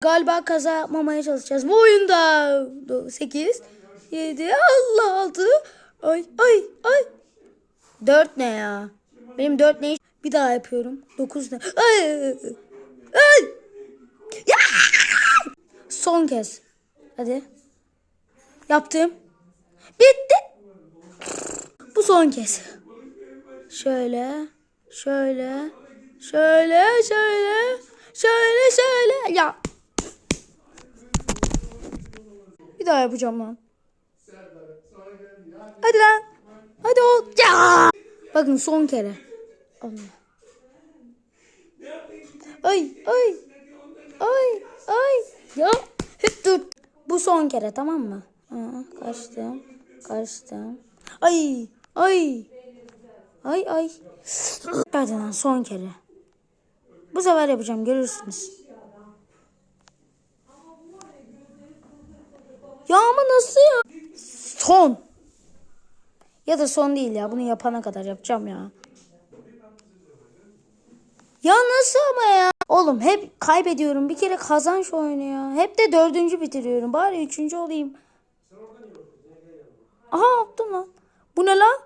Galiba kaza yapmamaya çalışacağız. Bu oyunda 8, 7, Allah 6, ay ay ay. 4 ne ya? Benim 4 ne? Bir daha yapıyorum. 9 ne? Ay, ay. Ya! Son kez. Hadi. Yaptım. Bitti. Bu son kez. Şöyle, şöyle, şöyle, şöyle, şöyle, şöyle. Ya. Bir daha yapacağım lan. Hadi lan. Hadi ol. Ya. Bakın son kere. Allah. Ay, ay. Ay, ay. Ya. Hep dur. Bu son kere tamam mı? Kaçtım. Kaçtım. Ay, ay. Ay ay. Hadi lan son kere. Bu sefer yapacağım görürsünüz. Ya ama nasıl ya? Son. Ya da son değil ya. Bunu yapana kadar yapacağım ya. Ya nasıl ama ya? Oğlum hep kaybediyorum. Bir kere kazan şu oyunu ya. Hep de dördüncü bitiriyorum. Bari üçüncü olayım. Aha yaptım lan. Bu ne lan?